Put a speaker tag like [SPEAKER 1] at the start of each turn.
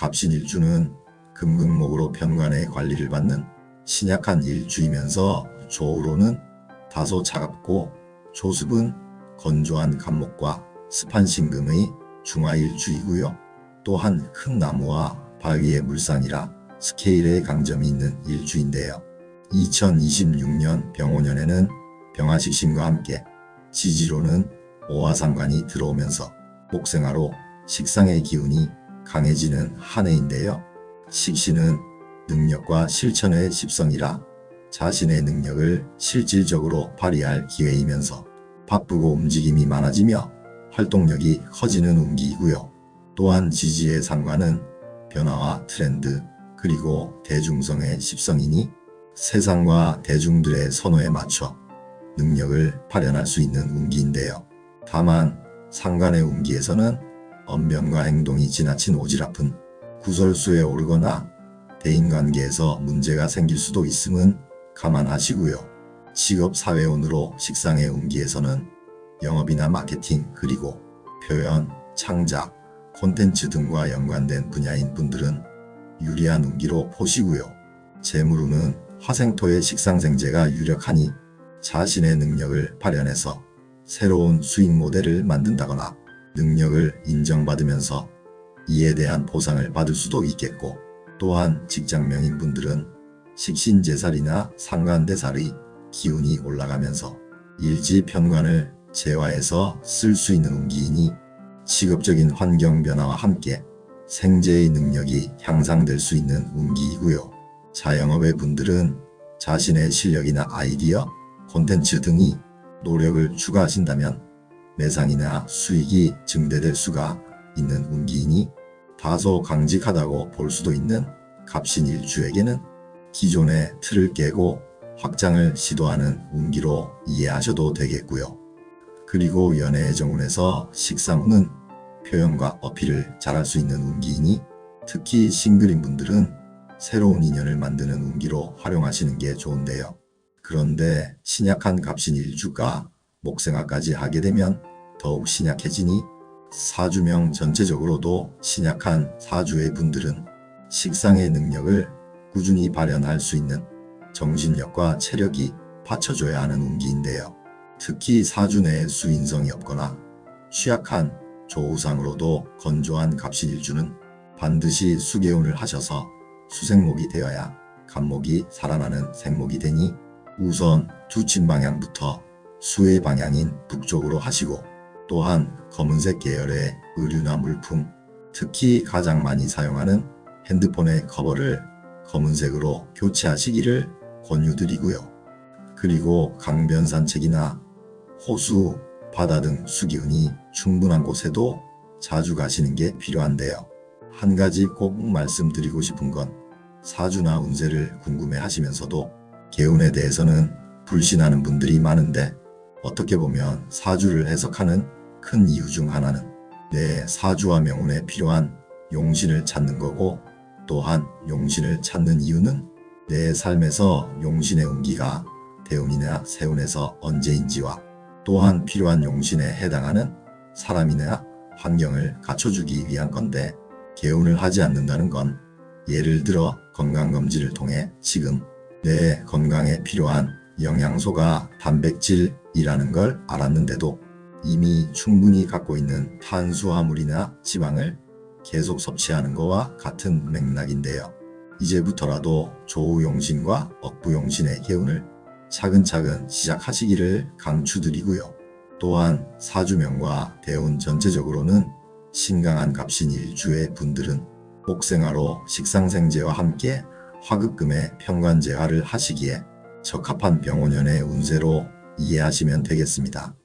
[SPEAKER 1] 갑신 일주는 금극목으로 편관의 관리를 받는 신약한 일주이면서 조우로는 다소 차갑고 조습은 건조한 갑목과 습한 신금의 중화일주이고요. 또한 큰 나무와 바위의 물산이라 스케일의 강점이 있는 일주인데요. 2026년 병오년에는 병화식신과 함께 지지로는 오화상관이 들어오면서 목생화로 식상의 기운이 강해지는 한 해인데요. 식신은 능력과 실천의 십성이라 자신의 능력을 실질적으로 발휘할 기회이면서 바쁘고 움직임이 많아지며 활동력이 커지는 운기이고요. 또한 지지의 상관은 변화와 트렌드 그리고 대중성의 십성이니 세상과 대중들의 선호에 맞춰 능력을 발현할 수 있는 운기인데요. 다만 상관의 운기에서는 언변과 행동이 지나친 오지랖은 구설수에 오르거나 대인관계에서 문제가 생길 수도 있음은 감안하시고요. 직업 사회운으로 식상의 운기에서는 영업이나 마케팅 그리고 표현, 창작, 콘텐츠 등과 연관된 분야인 분들은 유리한 운기로 보시고요. 재물운은 화생토의 식상생재가 유력하니 자신의 능력을 발현해서 새로운 수익 모델을 만든다거나 능력을 인정받으면서 이에 대한 보상을 받을 수도 있겠고 또한 직장명인 분들은 식신제살이나 상관대살의 기운이 올라가면서 일지편관을 재화해서 쓸 수 있는 운기이니 직업적인 환경 변화와 함께 생재의 능력이 향상될 수 있는 운기이고요. 자영업의 분들은 자신의 실력이나 아이디어, 콘텐츠 등이 노력을 추가하신다면 매상이나 수익이 증대될 수가 있는 운기이니 다소 강직하다고 볼 수도 있는 갑신일주에게는 기존의 틀을 깨고 확장을 시도하는 운기로 이해하셔도 되겠고요. 그리고 연애의 정운에서 식상운은 표현과 어필을 잘할 수 있는 운기이니 특히 싱글인 분들은 새로운 인연을 만드는 운기로 활용하시는 게 좋은데요. 그런데 신약한 갑신 일주가 목생화까지 하게 되면 더욱 신약해지니 사주명 전체적으로도 신약한 사주의 분들은 식상의 능력을 꾸준히 발현할 수 있는 정신력과 체력이 받쳐줘야 하는 운기인데요. 특히 사주 내에 수인성이 없거나 취약한 조우상으로도 건조한 갑신일주는 반드시 수개운을 하셔서 수생목이 되어야 간목이 살아나는 생목이 되니 우선 두친 방향부터 수의 방향인 북쪽으로 하시고 또한 검은색 계열의 의류나 물품, 특히 가장 많이 사용하는 핸드폰의 커버를 검은색으로 교체하시기를 권유드리고요. 그리고 강변 산책이나 호수, 바다 등 수기운이 충분한 곳에도 자주 가시는 게 필요한데요. 한 가지 꼭 말씀드리고 싶은 건 사주나 운세를 궁금해 하시면서도 개운에 대해서는 불신하는 분들이 많은데 어떻게 보면 사주를 해석하는 큰 이유 중 하나는 내 사주와 명운에 필요한 용신을 찾는 거고 또한 용신을 찾는 이유는 내 삶에서 용신의 운기가 대운이나 세운에서 언제인지와 또한 필요한 용신에 해당하는 사람이나 환경을 갖춰주기 위한 건데 개운을 하지 않는다는 건 예를 들어 건강검진을 통해 지금 내 건강에 필요한 영양소가 단백질 이라는 걸 알았는데도 이미 충분히 갖고 있는 탄수화물이나 지방을 계속 섭취하는 것과 같은 맥락인데요. 이제부터라도 조우용신과 억부용신의 개운을 차근차근 시작하시기를 강추드리고요. 또한 사주명과 대운 전체적으로는 신강한 갑신 일주의 분들은 목생화로 식상생재와 함께 화급금의 평관제화를 하시기에 적합한 병원연의 운세로 이해하시면 되겠습니다.